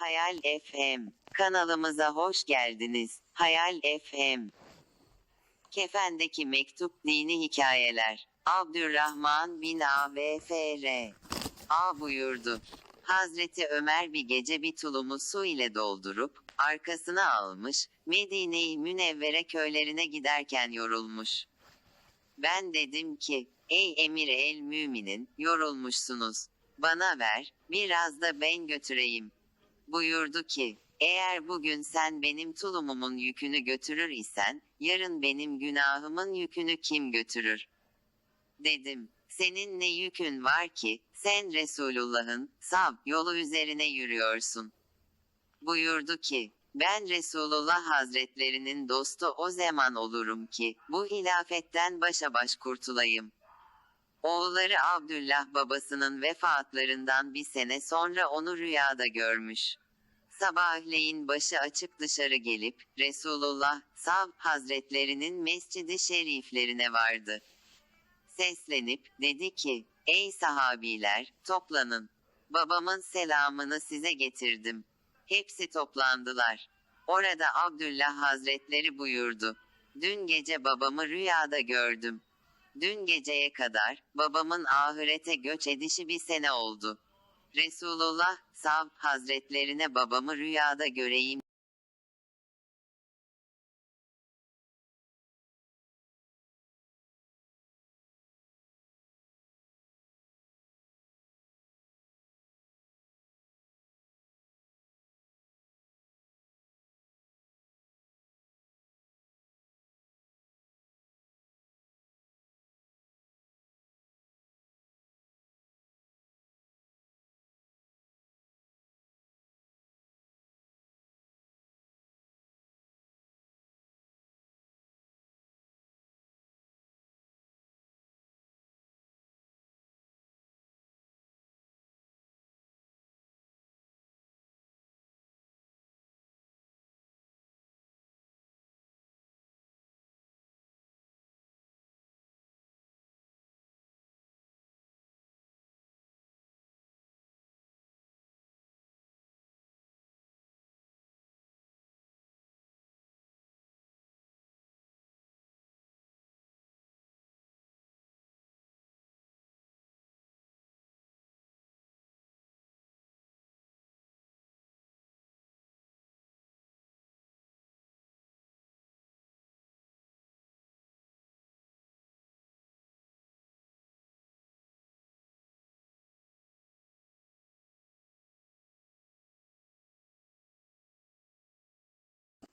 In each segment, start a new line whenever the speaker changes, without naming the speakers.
Hayal FM kanalımıza hoş geldiniz. Hayal FM Kefendeki Mektup Dini Hikayeler Abdurrahman bin AVFR A buyurdu. Hazreti Ömer bir gece bir tulumu su ile doldurup, arkasına almış, Medine-i Münevvere köylerine giderken yorulmuş. Ben dedim ki, ey emir el müminin, yorulmuşsunuz. Bana ver, biraz da ben götüreyim. Buyurdu ki, eğer bugün sen benim tulumumun yükünü götürür isen, yarın benim günahımın yükünü kim götürür? Dedim, senin ne yükün var ki, sen Resulullah'ın, sav, yolu üzerine yürüyorsun. Buyurdu ki, ben Resulullah Hazretlerinin dostu o zaman olurum ki, bu hilafetten başa baş kurtulayım. Oğulları Abdullah babasının vefatlarından bir sene sonra onu rüyada görmüş. Sabahleyin başı açık dışarı gelip, Resulullah, Sav Hazretlerinin mescidi şeriflerine vardı. Seslenip, dedi ki, ey sahabiler, toplanın. Babamın selamını size getirdim. Hepsi toplandılar. Orada Abdullah Hazretleri buyurdu. Dün gece babamı rüyada gördüm. Dün geceye kadar, babamın ahirete göç edişi bir sene oldu. Resulullah, Sav Hazretlerine babamı rüyada göreyim.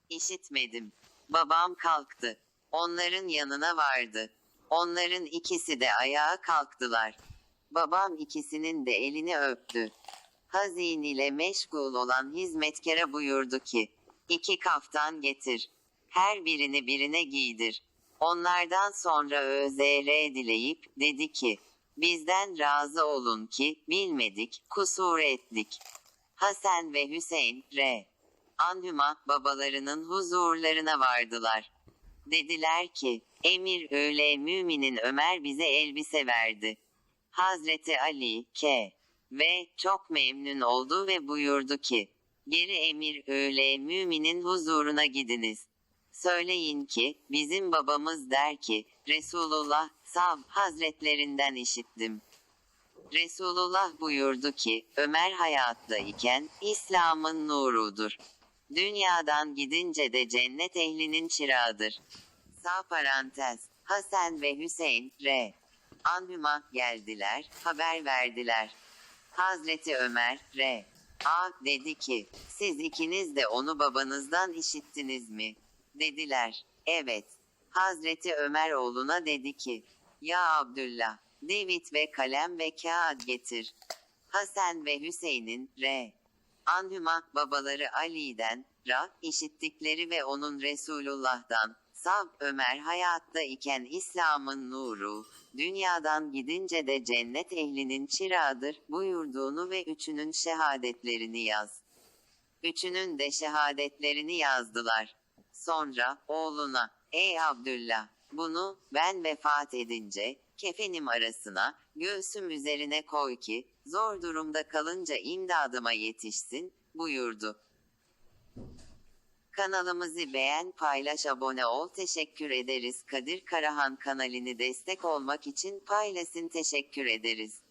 İşitmedim. Babam kalktı. Onların yanına vardı. Onların ikisi de ayağa kalktılar. Babam ikisinin de elini öptü. Hazin ile meşgul olan hizmetkara buyurdu ki, iki kaftan getir. Her birini birine giydir. Onlardan sonra özr dileyip, dedi ki, bizden razı olun ki, bilmedik, kusur ettik. Hasan ve Hüseyin, R. Anhüma, babalarının huzurlarına vardılar. Dediler ki, emir öyle müminin Ömer bize elbise verdi. Hazreti Ali, K. Ve, çok memnun oldu ve buyurdu ki, geri emir öyle müminin huzuruna gidiniz. Söyleyin ki, bizim babamız der ki, Resulullah, Sav, Hazretlerinden işittim. Resulullah buyurdu ki, Ömer hayatta iken, İslam'ın nurudur. Dünyadan gidince de cennet ehlinin çırağıdır. Sağ parantez. Hasan ve Hüseyin, R. Anhüma, geldiler, haber verdiler. Hazreti Ömer, R. A. dedi ki, siz ikiniz de onu babanızdan işittiniz mi? Dediler, evet. Hazreti Ömer oğluna dedi ki, ya Abdullah, David ve kalem ve kağıt getir. Hasan ve Hüseyin'in, R. Anhüma, babaları Ali'den, Ra, işittikleri ve onun Resulullah'dan, Sav, Ömer hayatta iken İslam'ın nuru, dünyadan gidince de cennet ehlinin çırağıdır, buyurduğunu ve üçünün şehadetlerini yaz. Üçünün de şehadetlerini yazdılar. Sonra, oğluna, ey Abdullah, bunu, ben vefat edince, kefenim arasına, göğsüm üzerine koy ki, zor durumda kalınca imdadıma yetişsin, buyurdu. Kanalımızı beğen, paylaş, abone ol. Teşekkür ederiz. Kadir Karahan kanalını destek olmak için paylaşın. Teşekkür ederiz.